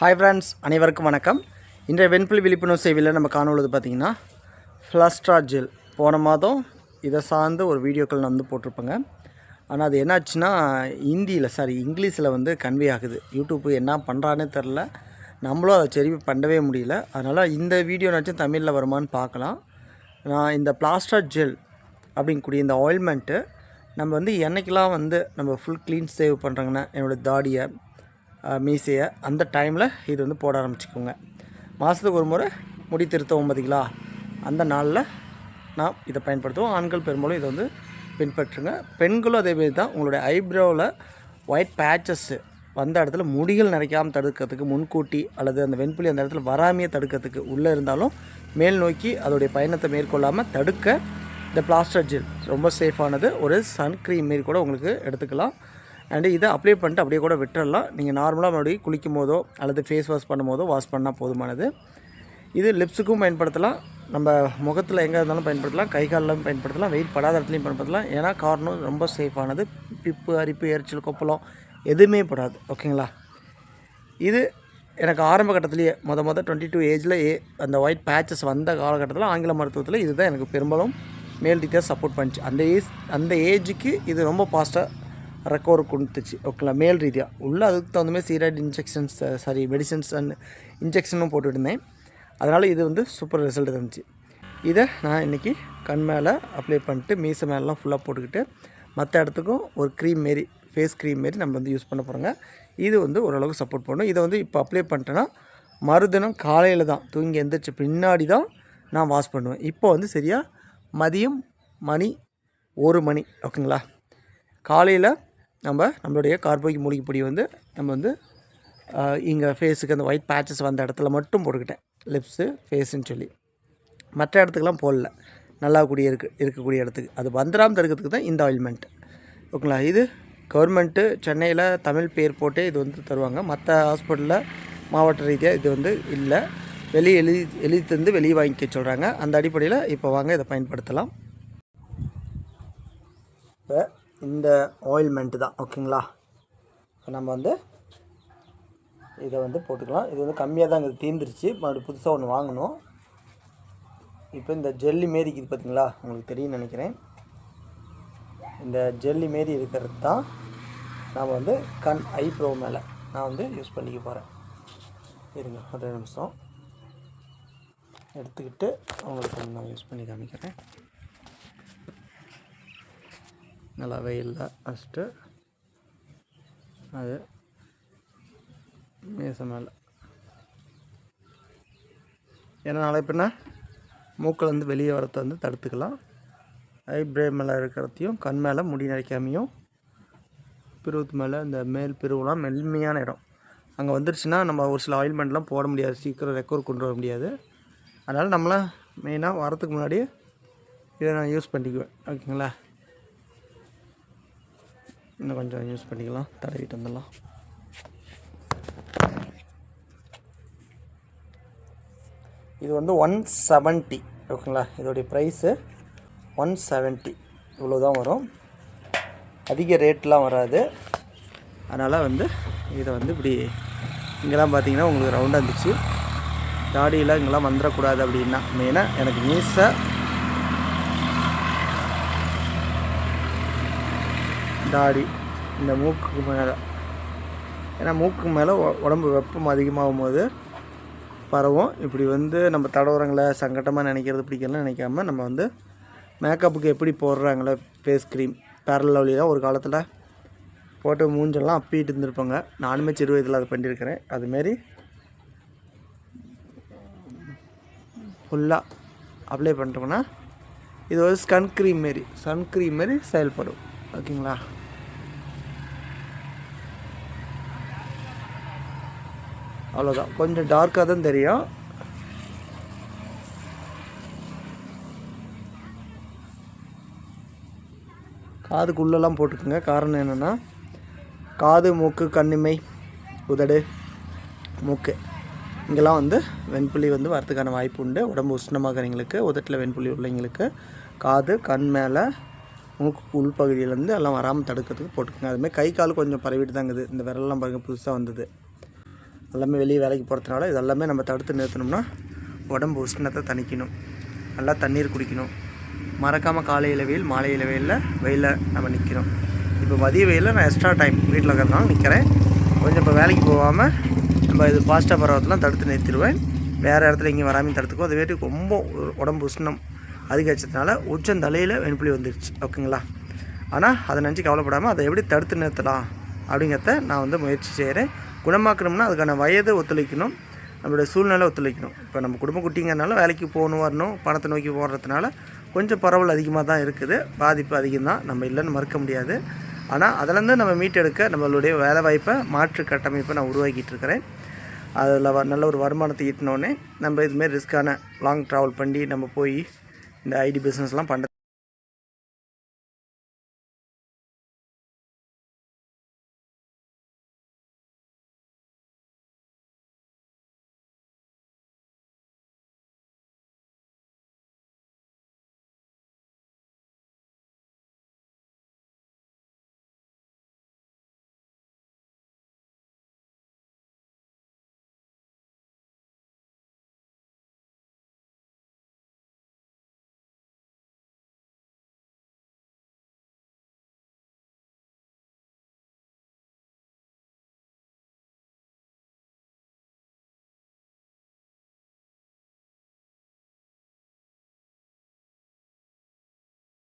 Hi friends அனைவருக்கும் வணக்கம். இன்றைய வெண்புலி விழிப்புணர்வு சேவையில் நம்ம காணொழுது பார்த்திங்கன்னா ஃப்ளஸ்ட்ரா ஜெல் போன மாதம் இதை சார்ந்து ஒரு வீடியோக்கள் நான் வந்து போட்டிருப்பேங்க. ஆனால் அது என்னாச்சுன்னா ஹிந்தியில் சாரி இங்கிலீஷில் வந்து கன்வே ஆகுது. யூடியூப்பு என்ன பண்ணுறானே தெரில நம்மளும் அதை சரி பண்ணவே முடியல. அதனால் இந்த வீடியோனாச்சும் தமிழில் வருமான்னு பார்க்கலாம். நான் இந்த பிளாஸ்டர் ஜெல் அப்படிங்கக்கூடிய இந்த ஆயில்மெண்ட்டு நம்ம வந்து என்னைக்கெல்லாம் வந்து நம்ம ஃபுல் க்ளீன் சேவ் பண்ணுறாங்கன்னா என்னோடய தாடியை மீசையை அந்த டைமில் இது வந்து போட ஆரம்பிச்சுக்கோங்க. மாதத்துக்கு ஒரு முறை முடி திருத்தவும் பார்த்தீங்களா அந்த நாளில் நாம் இதை பயன்படுத்துவோம். ஆண்கள் பெரும்பாலும் இதை வந்து பின்பற்றுங்க. பெண்களும் அதேமாரி தான். உங்களுடைய ஐப்ரோவில் ஒயிட் பேச்சஸ்ஸு வந்த இடத்துல முடிகள் நிறைக்காமல் தடுக்கிறதுக்கு முன்கூட்டி அல்லது அந்த வெண்புலி அந்த இடத்துல வராமையே தடுக்கிறதுக்கு உள்ளே இருந்தாலும் மேல் நோக்கி அதோடைய பயணத்தை மேற்கொள்ளாமல் தடுக்க இந்த பிளாஸ்டர் ஜெல் ரொம்ப சேஃபானது ஒரு சன்க்ரீம் மாரி கூட உங்களுக்கு எடுத்துக்கலாம். அண்டு இதை அப்ளை பண்ணிட்டு அப்படியே கூட விட்டுறலாம். நீங்கள் நார்மலாக மறுபடியும் குளிக்கும் போதோ அல்லது ஃபேஸ் வாஷ் பண்ணும் போதோ வாஷ் பண்ணால் போதுமானது. இது லிப்ஸுக்கும் பயன்படுத்தலாம். நம்ம முகத்தில் எங்கே இருந்தாலும் பயன்படுத்தலாம். கை காலிலும் பயன்படுத்தலாம். வெயில் படாத இடத்துலையும் பயன்படுத்தலாம். ஏன்னா காரணம் ரொம்ப சேஃபானது பிப்பு அரிப்பு எரிச்சல் கொப்பளம் எதுவுமே படாது. ஓகேங்களா இது எனக்கு ஆரம்ப கட்டத்திலேயே மொத மொதல் டுவெண்ட்டி டூ ஏஜில் ஏ அந்த ஒயிட் பேச்சஸ் வந்த காலகட்டத்தில் ஆங்கில மருத்துவத்தில் இதுதான் எனக்கு பெரும்பாலும் மேல் ரீதியாக சப்போர்ட் பண்ணிச்சு. அந்த ஏஜ் அந்த ஏஜுக்கு இது ரொம்ப ஃபாஸ்ட்டாக ரெக்கவர் கொடுத்துச்சு. ஓகேங்களா? மேல் ரீதியாக உள்ளே அதுக்கு தகுந்த மாதிரி steroid injections sorry medicines and இன்ஜெக்ஷனும் போட்டுட்டு இருந்தேன் அதனால் இது வந்து சூப்பர் ரிசல்ட் இருந்துச்சு. இதை நான் இன்றைக்கி கண் மேலே அப்ளை பண்ணிட்டு மீசை மேலாம் ஃபுல்லாக போட்டுக்கிட்டு மற்ற இடத்துக்கும் ஒரு க்ரீம் மாரி ஃபேஸ் க்ரீம் மாரி நம்ம வந்து யூஸ் பண்ண போகிறோங்க இது வந்து ஓரளவுக்கு சப்போர்ட் பண்ணும். இதை வந்து இப்போ அப்ளை பண்ணிட்டேன்னா மறுதினம் காலையில் தான் தூங்கி எந்திரிச்ச பின்னாடி தான் நான் வாஷ் பண்ணுவேன். இப்போ வந்து சரியாக மதியம் மணி ஒரு மணி ஓகேங்களா? காலையில் நம்ம நம்மளுடைய கார்போய்க்கு மூலிகை பொடி வந்து நம்ம வந்து இங்கே ஃபேஸுக்கு அந்த ஒயிட் பேச்சஸ் வந்த இடத்துல மட்டும் போட்டுக்கிட்டேன். லிப்ஸு ஃபேஸுன்னு சொல்லி. மற்ற இடத்துக்குலாம் போடல. நல்லா கூடிய இருக்கு இருக்கக்கூடிய இடத்துக்கு. அது வந்துடாமல் தடுக்கிறதுக்கு தான் இந்த ஆயில்மெண்ட் ஓகேங்களா? இது கவர்மெண்ட்டு சென்னையில் தமிழ் பேர் போட்டே இது வந்து தருவாங்க. மற்ற ஹாஸ்பிட்டலில் மாவட்ட ரீதியாக இது வந்து இல்லை. வெளியே எழுதி எழுதி தந்து வெளியே வாங்கிக்க சொல்கிறாங்க அந்த அடிப்படையில் இப்போ வாங்க இதை பயன்படுத்தலாம். இப்போ இந்த ஆயில்மெண்ட்டு தான் ஓகேங்களா இப்போ நம்ம வந்து இதை வந்து போட்டுக்கலாம். இது வந்து கம்மியாக தான் இங்கே தீர்ந்துருச்சு மறுபடியும் புதுசாக ஒன்று வாங்கணும். இப்போ இந்த ஜெல்லி மாரி இருக்குது பார்த்தீங்களா உங்களுக்கு தெரியும் நினைக்கிறேன். இந்த ஜெல்லி மாரி இருக்கிறது தான் நாம் வந்து கண் ஐப்ரோ மேலே நான் வந்து யூஸ் பண்ணிக்க போகிறேன் இருங்க ஒரு நிமிஷம். எடுத்துக்கிட்டு உங்களுக்கு நான் யூஸ் பண்ணி காமிக்கிறேன். நல்லா வெயிலில் ஃபஸ்ட்டு அது மீச மேலே. ஏன்னா நாளை பின்ன மூக்கில் வந்து வெளியே வரத்தை வந்து தடுத்துக்கலாம். ஐப்ரே மேலே இருக்கிறதையும் கண் மேலே முடி நரைக்காமையும் பிருவத்து மேலே இந்த மேல் பிரிவுலாம் மென்மையான இடம். அங்கே வந்துருச்சுன்னா நம்ம ஒரு சில ஆயில்மெண்ட்லாம் போட முடியாது. சீக்கிரம் ரெக்கவர் கொண்டு வர முடியாது. அதனால் நம்மளாம் மெயினாக வரத்துக்கு முன்னாடியே இதை நான் யூஸ் பண்ணிக்குவேன். ஓகேங்களா இன்னும் கொஞ்சம் யூஸ் பண்ணிக்கலாம். தடவிட்டு வந்துடலாம். இது வந்து ஒன் செவன்ட்டி ஓகேங்களா? இதோடைய ப்ரைஸு ஒன் செவன்ட்டி இவ்வளோ தான் வரும். அதிக ரேட்லாம் வராது. அதனால் வந்து இதை வந்து இப்படி இங்கெல்லாம் பார்த்தீங்கன்னா உங்களுக்கு ரவுண்டாக இருந்துச்சு. தாடியில் இங்கெல்லாம் வந்துடக்கூடாது அப்படின்னா மெயினாக எனக்கு மீசை தாடி இந்த மூக்குக்கு மேலே. ஏன்னா மூக்கு மேலே உடம்பு வெப்பம் அதிகமாகும் போது பரவும். இப்படி வந்து நம்ம தடவுறங்கள சங்கட்டமாக நினைக்கிறது பிடிக்கலாம் நினைக்காம நம்ம வந்து மேக்கப்புக்கு எப்படி போடுறாங்களே ஃபேஸ் க்ரீம் பேரல் லவ்லிலாம் ஒரு காலத்தில் போட்டு மூஞ்செல்லாம் அப்பிட்டு இருந்திருப்பாங்க. நானுமே சிறு வயதில் அதை பண்ணியிருக்கிறேன். அதுமாரி ஃபுல்லாக அப்ளை பண்ணிட்டோம்னா இது ஒரு சன் க்ரீம் மாரி சன் க்ரீம் மாரி செயல்படும். ஓகேங்களா? அவ்வளோதான் கொஞ்சம் டார்க்காக தான் தெரியும். காதுக்குள்ளெல்லாம் போட்டுக்குங்க. காரணம் என்னென்னா காது மூக்கு கண்ணிமை உதடு மூக்கு. இங்கெல்லாம் வந்து வெண்புலி வந்து வரதுக்கான வாய்ப்பு உண்டு. உடம்பு உஷ்ணமாகறவங்களுக்கு உதட்டில் வெண்புலி உள்ளவங்களுக்கு காது கண் மேலே மூக்கு உள்பகுதியிலேருந்து எல்லாம் வராமல் தடுக்கிறதுக்கு போட்டுக்கோங்க. அதுமாதிரி கை கால் கொஞ்சம் பரவிட்டு தாங்குது இந்த விரலெல்லாம் பாருங்கள் புதுசாக வந்தது. எல்லாமே வெளியே வேலைக்கு போகிறதுனால இதெல்லாமே நம்ம தடுத்து நிறுத்தணும்னா உடம்பு உஷ்ணத்தை தணிக்கணும். நல்லா தண்ணீர் குடிக்கணும். மறக்காமல் காலை வெயில் மாலை வெயிலில் வெயிலில் நம்ம நிற்கிறோம் இப்போ மதிய வெயிலில் நான் எக்ஸ்ட்ரா டைம் வீட்டில் இருக்கிறதுனால நிற்கிறேன் கொஞ்சம் இப்போ வேலைக்கு போகாமல் நம்ம இது பாஸ்ட்டாக பரவத்தெல்லாம் தடுத்து நிறுத்திடுவேன். வேறு இடத்துல இங்கே வராமல் தடுத்துக்கும் அதுவே ரொம்ப உடம்பு உஷ்ணம் அதிகரிச்சதுனால உச்சந்தலையில் வெண்புலி வந்துடுச்சு ஓகேங்களா? ஆனால் அதை நினச்சி கவலைப்படாமல் அதை எப்படி தடுத்து நிறுத்தலாம் அப்படிங்கிறத நான் வந்து முயற்சி செய்கிறேன் குணமாக்கணும்னா அதுக்கான வயது ஒத்துழைக்கணும் நம்மளுடைய சூழ்நிலை ஒத்துழைக்கணும். இப்போ நம்ம குடும்ப குட்டிங்கனால வேலைக்கு போகணும் வரணும் பணத்தை நோக்கி போடுறதுனால கொஞ்சம் பரவல் அதிகமாக தான் இருக்குது. பாதிப்பு அதிகம் தான் நம்ம இல்லைன்னு மறுக்க முடியாது. ஆனால் அதிலேருந்து நம்ம மீட்டெடுக்க நம்மளுடைய வேலை வாய்ப்பை மாற்று கட்டமைப்பை நான் உருவாக்கிட்டு இருக்கிறேன். அதில் வ நல்ல ஒரு வருமானத்தை ஈட்டினோடனே நம்ம இதுமாரி ரிஸ்க்கான லாங் ட்ராவல் பண்ணி நம்ம போய் இந்த ஐடி பிஸ்னஸ்லாம் பண்ணுறது